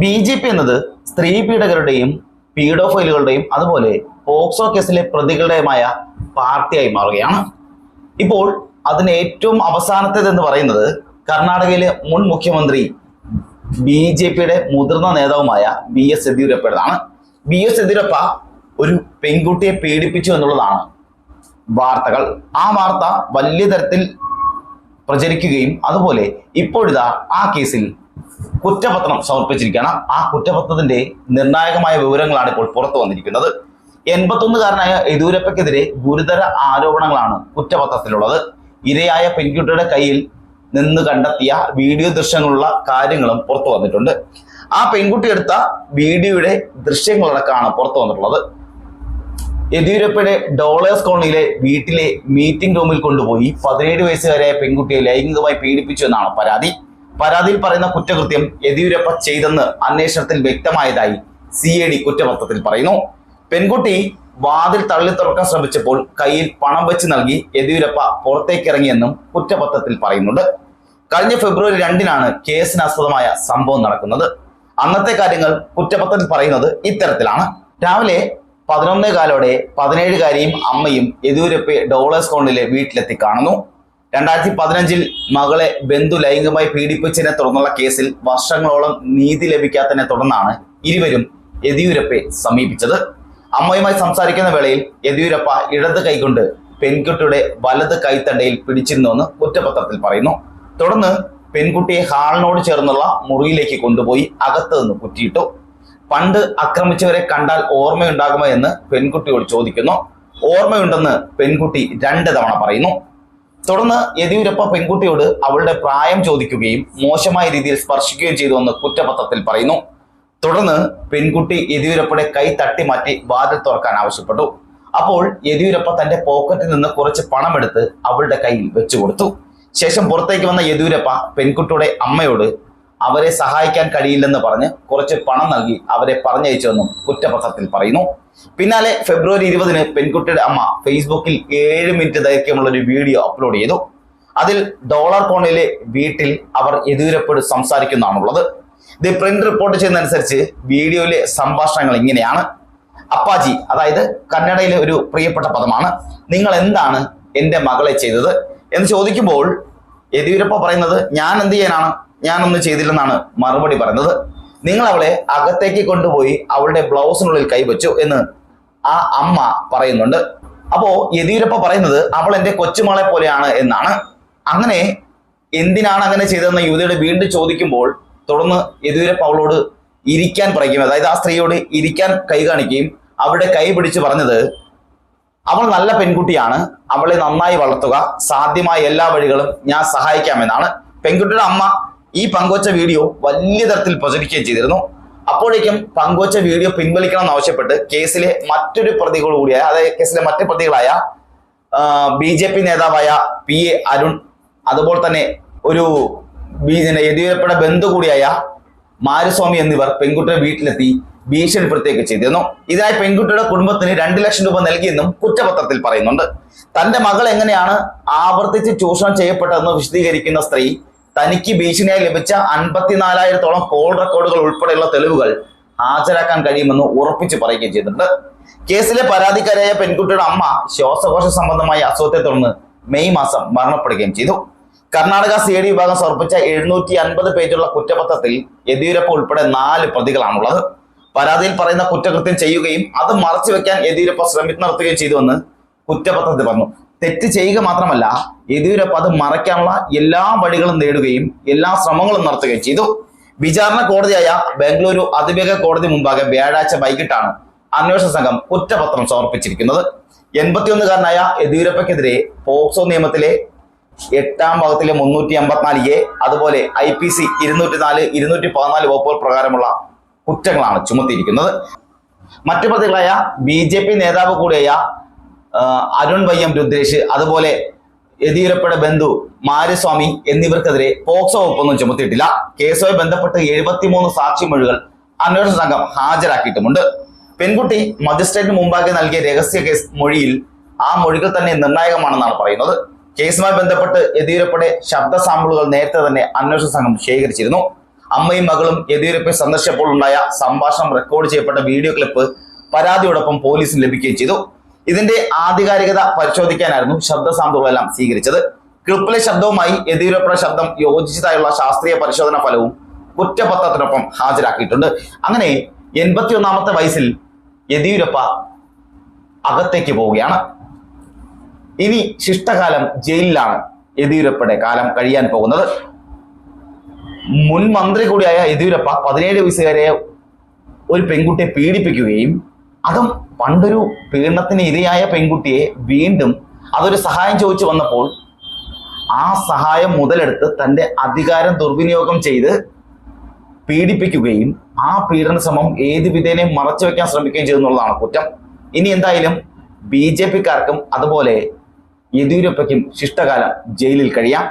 B J P എന്നത് സ്ത്രീ പീഡകരുടെയും പീഡോഫൈലുകളുടെയും അതുപോലെ പോക്സോ കേസിലെ പ്രതികളുടെയുമായ പാർട്ടിയായി മാറുകയാണ്. ഇപ്പോൾ അതിന് ഏറ്റവും അവസാനത്തേത് എന്ന് പറയുന്നത് കർണാടകയിലെ മുൻ മുഖ്യമന്ത്രി ബി ജെ പിയുടെ മുതിർന്ന നേതാവുമായ ബി എസ് യെദ്യൂരപ്പയുടേതാണ്. ബി എസ് യെദ്യൂരപ്പ ഒരു പെൺകുട്ടിയെ പീഡിപ്പിച്ചു എന്നുള്ളതാണ് വാർത്തകൾ. ആ വാർത്ത വലിയ തരത്തിൽ പ്രചരിക്കുകയും അതുപോലെ ഇപ്പോഴിതാ ആ കേസിൽ കുറ്റപത്രം സമർപ്പിച്ചിരിക്കുകയാണ്. ആ കുറ്റപത്രത്തിന്റെ നിർണായകമായ വിവരങ്ങളാണ് ഇപ്പോൾ പുറത്തു വന്നിരിക്കുന്നത്. എൺപത്തൊന്നുകാരനായ യെദ്യൂരപ്പയ്ക്കെതിരെ ഗുരുതര ആരോപണങ്ങളാണ് കുറ്റപത്രത്തിലുള്ളത്. ഇരയായ പെൺകുട്ടിയുടെ കയ്യിൽ നിന്ന് കണ്ടെത്തിയ വീഡിയോ ദൃശ്യങ്ങളുള്ള കാര്യങ്ങളും പുറത്തു വന്നിട്ടുണ്ട്. ആ പെൺകുട്ടി എടുത്ത വീഡിയോയുടെ ദൃശ്യങ്ങളടക്കമാണ് പുറത്തു വന്നിട്ടുള്ളത്. യെദ്യൂരപ്പയുടെ ഡോളേഴ്സ് കോളനിയിലെ വീട്ടിലെ മീറ്റിംഗ് റൂമിൽ കൊണ്ടുപോയി പതിനേഴ് വയസ്സുകാരായ പെൺകുട്ടിയെ ലൈംഗികമായി പീഡിപ്പിച്ചു എന്നാണ് പരാതി. പരാതിയിൽ പറയുന്ന കുറ്റകൃത്യം യെദ്യൂരപ്പ ചെയ്തെന്ന് അന്വേഷണത്തിൽ വ്യക്തമായതായി സി എ ഡി കുറ്റപത്രത്തിൽ പറയുന്നു. പെൺകുട്ടി വാതിൽ തള്ളി തുറക്കാൻ ശ്രമിച്ചപ്പോൾ കയ്യിൽ പണം വെച്ച് നൽകി യെദ്യൂരപ്പ പുറത്തേക്ക് ഇറങ്ങിയെന്നും കുറ്റപത്രത്തിൽ പറയുന്നുണ്ട്. കഴിഞ്ഞ ഫെബ്രുവരി രണ്ടിനാണ് കേസിനാസ്പദമായ സംഭവം നടക്കുന്നത്. അന്നത്തെ കാര്യങ്ങൾ കുറ്റപത്രത്തിൽ പറയുന്നത് ഇത്തരത്തിലാണ്. രാവിലെ പതിനൊന്നേ കാലോടെ പതിനേഴുകാരിയും അമ്മയും യെദ്യൂരപ്പയെ ഡോളേഴ്സ് കോണിലെ വീട്ടിലെത്തി കാണുന്നു. രണ്ടായിരത്തി പതിനഞ്ചിൽ മകളെ ബന്ധു ലൈംഗികമായി പീഡിപ്പിച്ചതിനെ തുടർന്നുള്ള കേസിൽ വർഷങ്ങളോളം നീതി ലഭിക്കാത്തതിനെ തുടർന്നാണ് ഇരുവരും യെദ്യൂരപ്പയെ സമീപിച്ചത്. അമ്മയുമായി സംസാരിക്കുന്ന വേളയിൽ യെദ്യൂരപ്പ ഇടത് കൈകൊണ്ട് പെൺകുട്ടിയുടെ വലത് കൈത്തണ്ടയിൽ പിടിച്ചിരുന്നുവെന്ന് കുറ്റപത്രത്തിൽ പറയുന്നു. തുടർന്ന് പെൺകുട്ടിയെ ഹാളിനോട് ചേർന്നുള്ള മുറിയിലേക്ക് കൊണ്ടുപോയി അകത്ത് നിന്ന് കുറ്റിയിട്ടു. പണ്ട് ആക്രമിച്ചവരെ കണ്ടാൽ ഓർമ്മയുണ്ടാകുമോ എന്ന് പെൺകുട്ടിയോട് ചോദിക്കുന്നു. ഓർമ്മയുണ്ടെന്ന് പെൺകുട്ടി രണ്ട് തവണ പറയുന്നു. തുടർന്ന് യെദ്യൂരപ്പ പെൺകുട്ടിയോട് അവളുടെ പ്രായം ചോദിക്കുകയും മോശമായ രീതിയിൽ സ്പർശിക്കുകയും ചെയ്തുവെന്ന് കുറ്റപത്രത്തിൽ പറയുന്നു. തുടർന്ന് പെൺകുട്ടി യെദ്യൂരപ്പയുടെ കൈ തട്ടി മാറ്റി വാതിൽ തുറക്കാൻ ആവശ്യപ്പെട്ടു. അപ്പോൾ യെദ്യൂരപ്പ തന്റെ പോക്കറ്റിൽ നിന്ന് കുറച്ച് പണം എടുത്ത് അവളുടെ കയ്യിൽ വെച്ചു കൊടുത്തു. ശേഷം പുറത്തേക്ക് വന്ന യെദ്യൂരപ്പ പെൺകുട്ടിയുടെ അമ്മയോട് അവരെ സഹായിക്കാൻ കഴിയില്ലെന്ന് പറഞ്ഞ് കുറച്ച് പണം നൽകി അവരെ പറഞ്ഞയച്ചുവെന്നും കുറ്റപത്രത്തിൽ പറയുന്നു. പിന്നാലെ ഫെബ്രുവരി ഇരുപതിന് പെൺകുട്ടിയുടെ അമ്മ ഫേസ്ബുക്കിൽ ഏഴ് മിനിറ്റ് ദൈർഘ്യമുള്ള ഒരു വീഡിയോ അപ്ലോഡ് ചെയ്തു. അതിൽ ഡോളർ കോണിലെ വീട്ടിൽ അവർ യെദ്യൂരപ്പോട് സംസാരിക്കുന്നതാണുള്ളത്. ദി പ്രിന്റ് റിപ്പോർട്ട് ചെയ്യുന്നതനുസരിച്ച് വീഡിയോയിലെ സംഭാഷണങ്ങൾ ഇങ്ങനെയാണ്. അപ്പാജി അതായത് കന്നഡയിലെ ഒരു പ്രിയപ്പെട്ട പദമാണ്. നിങ്ങൾ എന്താണ് എന്റെ മകളെ ചെയ്തത്? എന്ന് ചോദിക്കുമ്പോൾ യെദ്യൂരപ്പ പറയുന്നത് ഞാൻ എന്ത് ചെയ്യാനാണ്? ഞാനൊന്നും ചെയ്തില്ലെന്നാണ് മറുപടി പറയുന്നത്. നിങ്ങൾ അവളെ അകത്തേക്ക് കൊണ്ടുപോയി അവളുടെ ബ്ലൗസിനുള്ളിൽ കൈവച്ചു എന്ന് ആ അമ്മ പറയുന്നുണ്ട്. അപ്പോ യെദ്യൂരപ്പ പറയുന്നത് അവൾ എന്റെ കൊച്ചുമകളെ പോലെയാണ് എന്നാണ്. അങ്ങനെ എന്തിനാണ് അങ്ങനെ ചെയ്തതെന്ന് യുവതിയുടെ വീണ്ടും ചോദിക്കുമ്പോൾ തുടർന്ന് യെദ്യൂരപ്പ അവളോട് ഇരിക്കാൻ പറയുകയും അതായത് ആ സ്ത്രീയോട് ഇരിക്കാൻ കൈ കാണിക്കുകയും അവളുടെ കൈ പിടിച്ച് പറഞ്ഞത് അവൾ നല്ല പെൺകുട്ടിയാണ് അവളെ നന്നായി വളർത്തുക സാധ്യമായ എല്ലാ വഴികളും ഞാൻ സഹായിക്കാമെന്നാണ്. പെൺകുട്ടിയുടെ അമ്മ ഈ പങ്കുവച്ച വീഡിയോ വലിയ തരത്തിൽ പ്രചരിക്കുകയും ചെയ്തിരുന്നു. അപ്പോഴേക്കും പങ്കുവച്ച വീഡിയോ പിൻവലിക്കണം എന്നാവശ്യപ്പെട്ട് കേസിലെ മറ്റൊരു പ്രതികൾ കൂടിയായ അതായത് കേസിലെ മറ്റു പ്രതികളായ ബി ജെ പി നേതാവായ പി എ അരുൺ അതുപോലെ തന്നെ ഒരു യെദ്യൂരപ്പയുടെ ബന്ധു കൂടിയായ മാരുസ്വാമി എന്നിവർ പെൺകുട്ടിയുടെ വീട്ടിലെത്തി ഭീഷണിപ്പെടുത്തുകയൊക്കെ ചെയ്തിരുന്നു. ഇതിനായി പെൺകുട്ടിയുടെ കുടുംബത്തിന് രണ്ട് ലക്ഷം രൂപ നൽകിയെന്നും കുറ്റപത്രത്തിൽ പറയുന്നുണ്ട്. തന്റെ മകൾ എങ്ങനെയാണ് ആവർത്തിച്ച് ചൂഷണം ചെയ്യപ്പെട്ടതെന്ന് വിശദീകരിക്കുന്ന സ്ത്രീ തനിക്ക് ഭീഷണിയായി ലഭിച്ച അൻപത്തിനാലായിരത്തോളം കോൾ റെക്കോർഡുകൾ ഉൾപ്പെടെയുള്ള തെളിവുകൾ ഹാജരാക്കാൻ കഴിയുമെന്ന് ഉറപ്പിച്ചു പറയുകയും ചെയ്തിട്ടുണ്ട്. കേസിലെ പരാതിക്കാരായ പെൺകുട്ടിയുടെ അമ്മ ശ്വാസകോശ സംബന്ധമായ അസുഖത്തെ തുടർന്ന് മെയ് മാസം മരണപ്പെടുകയും ചെയ്തു. കർണാടക സി ഡി വിഭാഗം സമർപ്പിച്ച എഴുന്നൂറ്റി അൻപത് പേജുള്ള കുറ്റപത്രത്തിൽ യെദ്യൂരപ്പ ഉൾപ്പെടെ നാല് പ്രതികളാണുള്ളത്. പരാതിയിൽ പറയുന്ന കുറ്റകൃത്യം ചെയ്യുകയും അത് മറച്ചുവെക്കാൻ യെദ്യൂരപ്പ ശ്രമിച്ചു നടത്തുകയും ചെയ്തുവെന്ന് കുറ്റപത്രത്തിൽ പറഞ്ഞു. തെറ്റ് ചെയ്യുക മാത്രമല്ല യെദ്യൂരപ്പ അത് മറയ്ക്കാനുള്ള എല്ലാ വഴികളും നേടുകയും എല്ലാ ശ്രമങ്ങളും നടത്തുകയും ചെയ്തു. വിചാരണ കോടതിയായ ബംഗളൂരു അതിവേഗ കോടതി മുമ്പാകെ വ്യാഴാഴ്ച വൈകിട്ടാണ് അന്വേഷണ സംഘം കുറ്റപത്രം സമർപ്പിച്ചിരിക്കുന്നത്. എൺപത്തിയൊന്നുകാരനായ യെദ്യൂരപ്പയ്ക്കെതിരെ പോക്സോ നിയമത്തിലെ എട്ടാം ഭാഗത്തിലെ മുന്നൂറ്റി അമ്പത്തിനാല് എ അതുപോലെ ഐ പി സി ഇരുന്നൂറ്റി നാല് ഇരുന്നൂറ്റി പതിനാല് വകുപ്പുകൾ പ്രകാരമുള്ള കുറ്റങ്ങളാണ് ചുമത്തിയിരിക്കുന്നത്. മറ്റു പ്രതികളായ ബി ജെ പി നേതാവ് കൂടിയായ ആ, വൈ എം രുദ്രേഷ് അതുപോലെ യെദ്യൂരപ്പയുടെ ബന്ധു മാരസ്വാമി എന്നിവർക്കെതിരെ പോക്സോ വകുപ്പൊന്നും ചുമത്തിയിട്ടില്ല. കേസുമായി ബന്ധപ്പെട്ട് എഴുപത്തിമൂന്ന് സാക്ഷിമൊഴികൾ അന്വേഷണ സംഘം ഹാജരാക്കിയിട്ടുമുണ്ട്. പെൺകുട്ടി മജിസ്ട്രേറ്റിന് മുമ്പാകെ നൽകിയ രഹസ്യ കേസ് മൊഴിയിൽ ആ മൊഴികൾ തന്നെ നിർണായകമാണെന്നാണ് പറയുന്നത്. കേസുമായി ബന്ധപ്പെട്ട് യെദ്യൂരപ്പയുടെ ശബ്ദ സാമ്പിളുകൾ നേരത്തെ തന്നെ അന്വേഷണ സംഘം ശേഖരിച്ചിരുന്നു. അമ്മയും മകളും യെദ്യൂരപ്പയെ സന്ദർശിച്ചപ്പോൾ ഉണ്ടായ സംഭാഷണം റെക്കോർഡ് ചെയ്യപ്പെട്ട വീഡിയോ ക്ലിപ്പ് പരാതിയോടൊപ്പം പോലീസിന് ലഭിക്കുകയും ചെയ്തു. ഇതിന്റെ ആധികാരികത പരിശോധിക്കാനായിരുന്നു ശബ്ദ സാമ്പിളുകളെല്ലാം സ്വീകരിച്ചത്. ക്ലിപ്പിലെ ശബ്ദവുമായി യെദ്യൂരപ്പയുടെ ശബ്ദം യോജിച്ചതായുള്ള ശാസ്ത്രീയ പരിശോധന ഫലവും കുറ്റപത്രത്തിനൊപ്പം ഹാജരാക്കിയിട്ടുണ്ട്. അങ്ങനെ എൺപത്തി ഒന്നാമത്തെ വയസ്സിൽ യെദ്യൂരപ്പ അകത്തേക്ക് പോവുകയാണ്. ഇനി ശിഷ്ടകാലം ജയിലിലാണ് യെദ്യൂരപ്പയുടെ കാലം കഴിയാൻ പോകുന്നത്. മുൻ മന്ത്രി കൂടിയായ യെദ്യൂരപ്പ പതിനേഴ് വയസ്സുകാരെ ഒരു പെൺകുട്ടിയെ പീഡിപ്പിക്കുകയും അതും പണ്ടൊരു പീഡനത്തിന് ഇരയായ പെൺകുട്ടിയെ വീണ്ടും അതൊരു സഹായം ചോദിച്ചു വന്നപ്പോൾ ആ സഹായം മുതലെടുത്ത് തന്റെ അധികാരം ദുർവിനിയോഗം ചെയ്ത് പീഡിപ്പിക്കുകയും ആ പീഡന ശ്രമം ഏത് വിധേനയും മറച്ചു വെക്കാൻ ശ്രമിക്കുകയും ചെയ്യുന്നുള്ളതാണ് കുറ്റം. ഇനി എന്തായാലും ബി ജെ പിക്കാർക്കും അതുപോലെ യെദ്യൂരപ്പയ്ക്കും ശിഷ്ടകാലം ജയിലിൽ കഴിയാം.